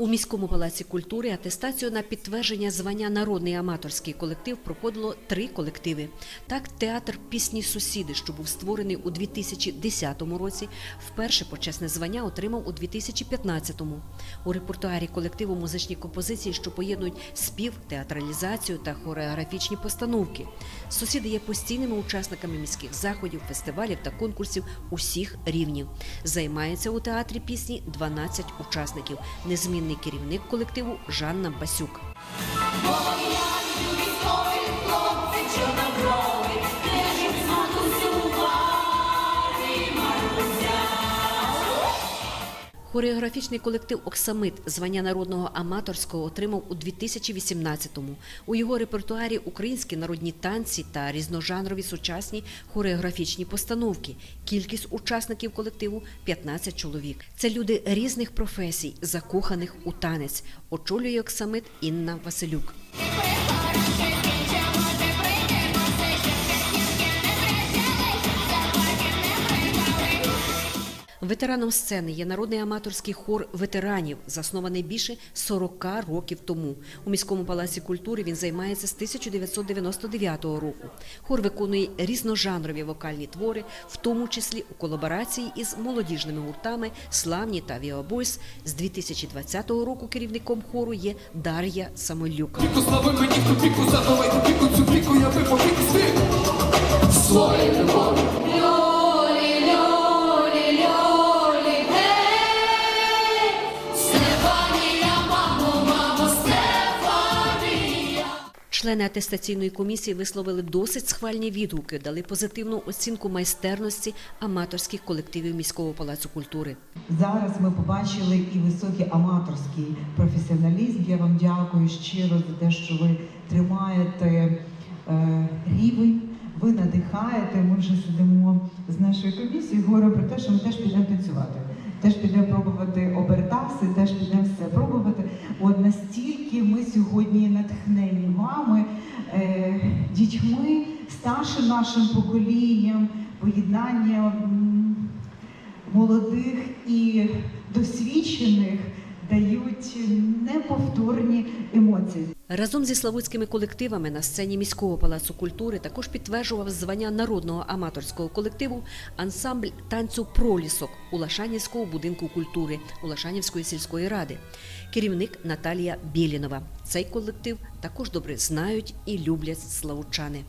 У міському палаці культури атестацію на підтвердження звання народний аматорський колектив проходило три колективи. Так, театр пісні Сусіди, що був створений у 2010 році, вперше почесне звання отримав у 2015-му. У репертуарі колективу музичні композиції, що поєднують спів, театралізацію та хореографічні постановки. Сусіди є постійними учасниками міських заходів, фестивалів та конкурсів усіх рівнів. Займається у театрі пісні 12 учасників. Незмінний керівник колективу Жанна Басюк. Хореографічний колектив Оксамит звання народного аматорського отримав у 2018-му. У його репертуарі українські народні танці та різножанрові сучасні хореографічні постановки. Кількість учасників колективу 15 чоловік. Це люди різних професій, закоханих у танець. Очолює Оксамит Інна Василюк. Ветераном сцени є народний аматорський хор ветеранів, заснований більше 40 років тому. У міському палаці культури він займається з 1999 року. Хор виконує різножанрові вокальні твори, в тому числі у колаборації із молодіжними гуртами Славні та Віобойс. З 2020 року керівником хору є Дар'я Самолюк. Піку слави мені, хто піку задавай, піку цю піку я випав від світ. Своє любові. Члени атестаційної комісії висловили досить схвальні відгуки, дали позитивну оцінку майстерності аматорських колективів міського палацу культури. Зараз ми побачили і високий аматорський професіоналізм. Я вам дякую щиро за те, що ви тримаєте е, рівень, ви надихаєте. Ми вже сидимо з нашою комісією, говоримо про те, що ми теж підемо танцювати. Теж підемо пробувати обертаси, дітьми, старшим нашим поколінням, поєднання. молодих і досвідчених дають неповторні емоції. Разом зі славутськими колективами на сцені міського палацу культури також підтверджував звання народного аматорського колективу ансамбль танцю пролісок у Лашанівського будинку культури у Лашанівської сільської ради. Керівник Наталія Білінова. Цей колектив також добре знають і люблять славучани.